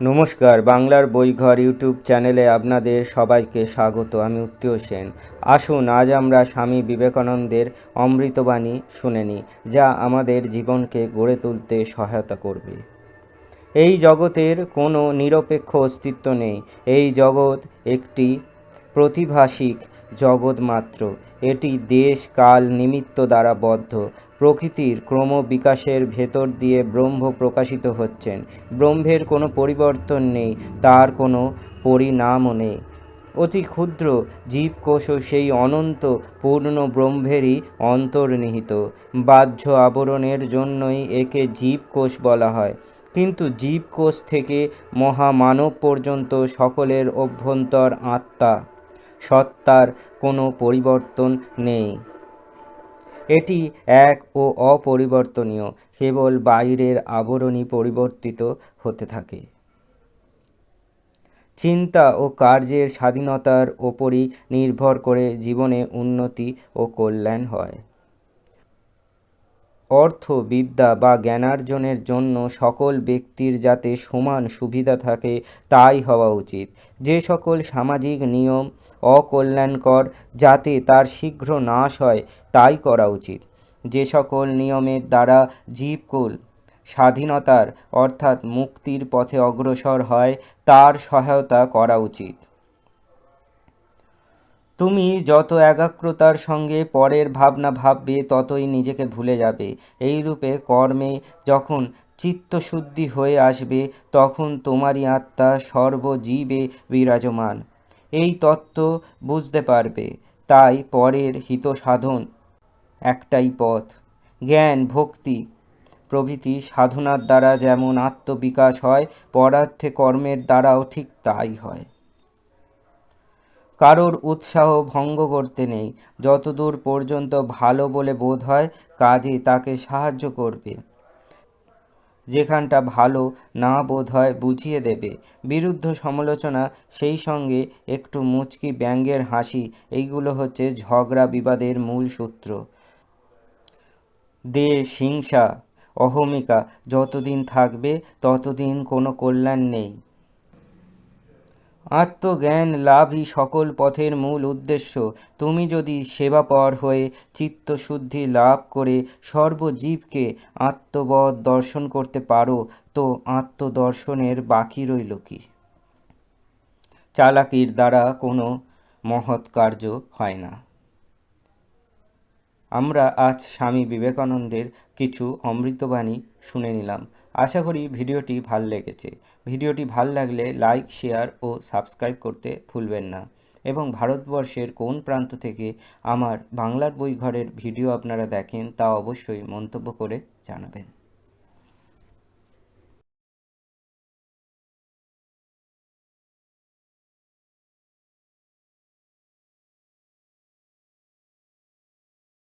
নমস্কার, বাংলার বইঘর ইউটিউব চ্যানেলে আপনাদের সবাইকে স্বাগত, আমি উত্তীয় সেন। আসুন, আজ আমরা স্বামী বিবেকানন্দের অমৃতবাণী শুনে নিই, যা আমাদের জীবনকে গড়ে তুলতে সহায়তা করবে। এই জগতের কোনো নিরপেক্ষ অস্তিত্ব নেই, এই জগৎ একটি প্রতিভাসিক জগৎ মাত্র এটি দেশ কাল নিমিত্ত দ্বারা বদ্ধ। প্রকৃতির ক্রমবিকাশের ভেতর দিয়ে ব্রহ্ম প্রকাশিত হচ্ছেন। ব্রহ্মের কোনো পরিবর্তন নেই, তার কোনো পরিণামও নেই। অতি ক্ষুদ্র জীবকোষও সেই অনন্ত পূর্ণ ব্রহ্মেরই অন্তর্নিহিত। বাহ্য আবরণের জন্যই একে জীবকোষ বলা হয়। কিন্তু জীবকোষ থেকে মহামানব পর্যন্ত সকলের অভ্যন্তর আত্মা সত্তার কোনো পরিবর্তন নেই। এটি এক ও অপরিবর্তনীয়, কেবল বাইরের আবরণী পরিবর্তিত হতে থাকে। চিন্তা ও কার্যের স্বাধীনতার ওপরই নির্ভর করে জীবনে উন্নতি ও কল্যাণ হয়। অর্থ বিদ্যা বা জ্ঞানার্জনের জন্য সকল ব্যক্তির যাতে সমান সুবিধা থাকে, তাই হওয়া উচিত। যে সকল সামাজিক নিয়ম অকল্যাণকর যাতে তার শীঘ্র নাশ হয়, তাই করা উচিত। যে সকল নিয়মের দ্বারা জীবকুল স্বাধীনতার, অর্থাৎ মুক্তির পথে অগ্রসর হয়, তার সহায়তা করা উচিত। তুমি যত একাগ্রতার সঙ্গে পরের ভাবনা ভাববে, ততই নিজেকে ভুলে যাবে। এই রূপে কর্মে যখন চিত্তশুদ্ধি হয়ে আসবে, তখন তোমারই আত্মা সর্বজীবে বিরাজমান। এই তত্ত্ব বুঝতে পারবে, তাই পরের হিত সাধন একটাই পথ। জ্ঞান, ভক্তি প্রভৃতি সাধনার দ্বারা যেমন আত্মবিকাশ হয়, পরার্থে কর্মের দ্বারাও ঠিক তাই হয়। কারোর উৎসাহ ভঙ্গ করতে নেই, যতদূর পর্যন্ত ভালো বলে বোধ হয়, কাজে তাকে সাহায্য করবে। যেখানটা ভালো না বোধ হয় বুঝিয়ে দেবে। বিরুদ্ধ সমালোচনা, সেই সঙ্গে একটু মুচকি ব্যঙ্গের হাসি, এইগুলো হচ্ছে ঝগড়া বিবাদের মূল সূত্র। দেশ হিংসা, অহমিকা, যতদিন থাকবে ততদিন কোনো কল্যাণ নেই। আত্মজ্ঞান লাভই সকল পথের মূল উদ্দেশ্য। তুমি যদি সেবাপর হয়ে চিত্তশুদ্ধি লাভ করে সর্বজীবকে আত্মবধ দর্শন করতে পারো, তো আত্মদর্শনের বাকি রইল কি? চালাকির দ্বারা কোনো মহৎ কার্য হয় না। আমরা আজ স্বামী বিবেকানন্দের কিছু অমৃতবাণী শুনে নিলাম। আশা করি ভিডিওটি ভালো লেগেছে। ভিডিওটি ভালো লাগলে লাইক, শেয়ার ও সাবস্ক্রাইব করতে ভুলবেন না। এবং ভারতবর্ষের কোন প্রান্ত থেকে আমার বাংলার বই ঘরের ভিডিও আপনারা দেখেন তা অবশ্যই মন্তব্য করে জানাবেন।